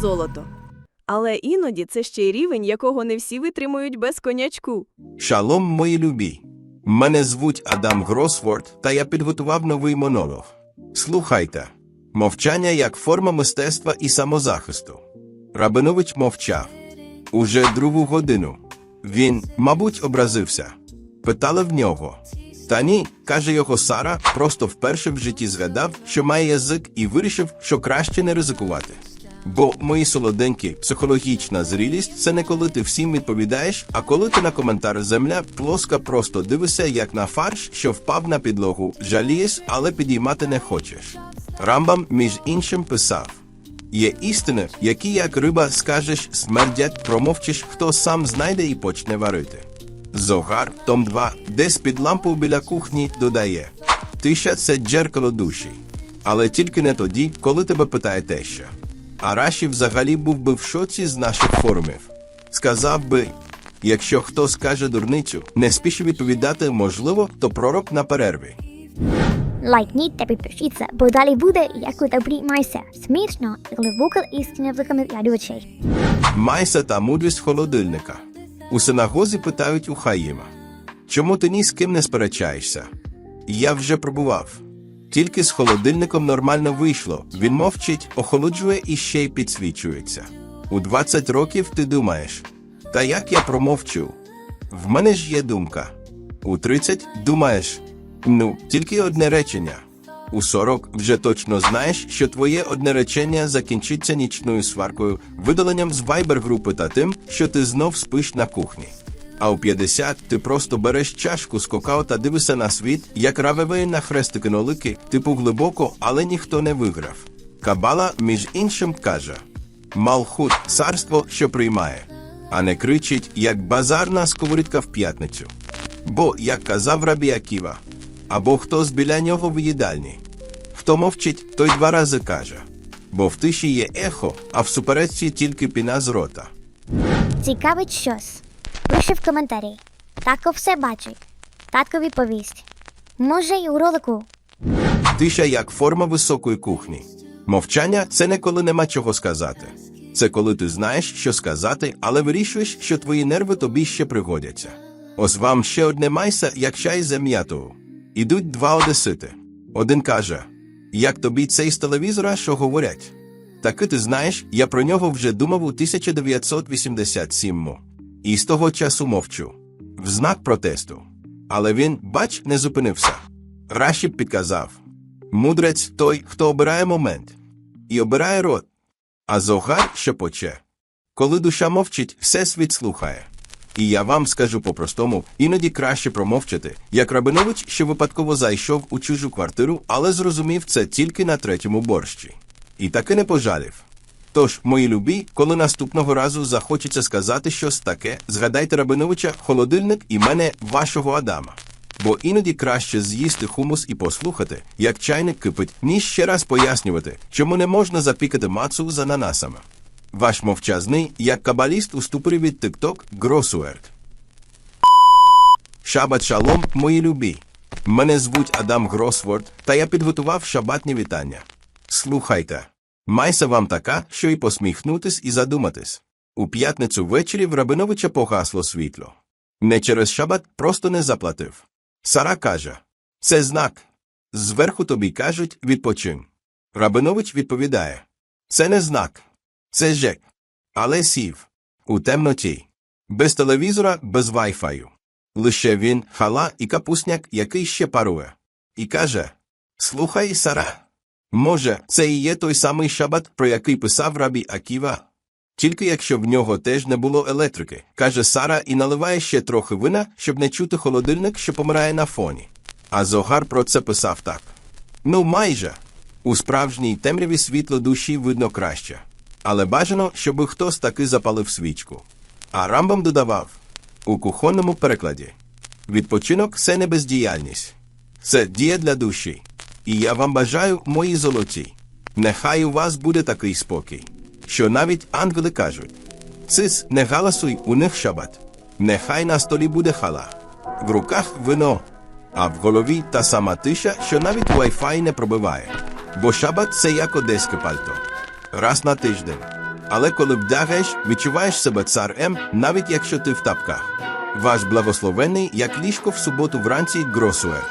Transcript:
золото. Але іноді це ще й рівень, якого не всі витримують без конячку. Шалом, мої любі. Мене звуть Адам Гросфорд, та я підготував новий монолог. Слухайте. Мовчання як форма мистецтва і самозахисту. Рабинович мовчав. Уже другу годину. Він, мабуть, образився. Питали в нього. Та ні, каже його Сара, просто вперше в житті згадав, що має язик, і вирішив, що краще не ризикувати. Бо мої солоденькі, психологічна зрілість це не коли ти всім відповідаєш, а коли ти на коментар земля плоска просто дивишся, як на фарш, що впав на підлогу, жалієш, але підіймати не хочеш. Рамбам, між іншим, писав: Є істини, які як риба скажеш, смердять, промовчиш, хто сам знайде і почне варити. Зогар, том 2, десь під лампу біля кухні додає: Тиша це дзеркало душі. Але тільки не тоді, коли тебе питає теща. А Раші взагалі був би в шоці з наших форумів. Сказав би, якщо хто скаже дурницю, не спіши відповідати, можливо, то пророк на перерві. Лайкніть та підпишіться, бо далі буде, як у добрій майся. Смішно, глибока істина в глядачей. Майса та мудрість холодильника. У синагозі питають у Хаїма. Чому ти ні з ким не сперечаєшся? Я вже пробував. Тільки з холодильником нормально вийшло. Він мовчить, охолоджує і ще й підсвічується. У 20 років ти думаєш, та як я промовчу? В мене ж є думка. У 30 думаєш, ну, тільки одне речення. У 40 вже точно знаєш, що твоє одне речення закінчиться нічною сваркою, видаленням з вайбер групи та тим, що ти знов спиш на кухні. А у 50 ти просто береш чашку з какао та дивишся на світ, як равеве на хрестики нолики, типу глибоко, але ніхто не виграв. Кабала, між іншим, каже: Малхут царство, що приймає, а не кричить, як базарна сковорідка в п'ятницю. Бо, як казав Рабі Аківа, або хтось біля нього в їдальні. Хто мовчить, той два рази каже. Бо в тиші є ехо, а в суперечці тільки піна з рота. Цікавить щось. Пише в коментарі. Татко все бачить. Татко відповість. Може, й у ролику. Тиша як форма високої кухні. Мовчання це не коли нема чого сказати. Це коли ти знаєш, що сказати, але вирішуєш, що твої нерви тобі ще пригодяться. Ось вам ще одне майса, як чай з м'ятою. Ідуть два одесити. Один каже: Як тобі цей з телевізора, що говорять? Таки ти знаєш, я про нього вже думав у 1987-му. І з того часу мовчу. В знак протесту. Але він, бач, не зупинився. Рашіп підказав: Мудрець той, хто обирає момент, і обирає рот, а зогар шепоче. Коли душа мовчить, все світ слухає. І я вам скажу по-простому, іноді краще промовчати, як Рабинович, що випадково зайшов у чужу квартиру, але зрозумів це тільки на третьому борщі. І таки не пожалів. Тож, мої любі, коли наступного разу захочеться сказати щось таке, згадайте Рабиновича, холодильник і мене, вашого Адама. Бо іноді краще з'їсти хумус і послухати, як чайник кипить, ніж ще раз пояснювати, чому не можна запікати мацу з ананасами. Ваш мовчазний, як кабаліст у ступорі від TikTok Гросуерт. Шабат шалом, мої любі. Мене звуть Адам Гросворд, та я підготував шабатні вітання. Слухайте. Майса вам така, що й посміхнутись і задуматись. У п'ятницю ввечері в Рабиновича погасло світло. Не через шабат просто не заплатив. Сара каже: Це знак. Зверху тобі кажуть відпочинь. Рабинович відповідає: Це не знак. Це жек. Але сів. У темноті. Без телевізора, без вайфаю. Лише він, хала і капусняк, який ще парує. І каже: Слухай, Сара. Може, це і є той самий шабат, про який писав рабі Аківа? Тільки якщо в нього теж не було електрики, каже Сара і наливає ще трохи вина, щоб не чути холодильник, що помирає на фоні. А Зогар про це писав так. Ну, майже. У справжній темряві світло душі видно краще. Але бажано, щоби хтось таки запалив свічку. А Рамбам додавав у кухонному перекладі відпочинок це не бездіяльність, це дія для душі. І я вам бажаю, мої золоті, нехай у вас буде такий спокій, що навіть ангели кажуть: Цис, не галасуй, у них шабат, нехай на столі буде хала, в руках вино, а в голові та сама тиша, що навіть Wi-Fi не пробиває. Бо шабат це як одеське пальто. Раз на тиждень. Але коли вдягаєш, відчуваєш себе царем, навіть якщо ти в тапках. Ваш благословений, як ліжко в суботу вранці Гросуер.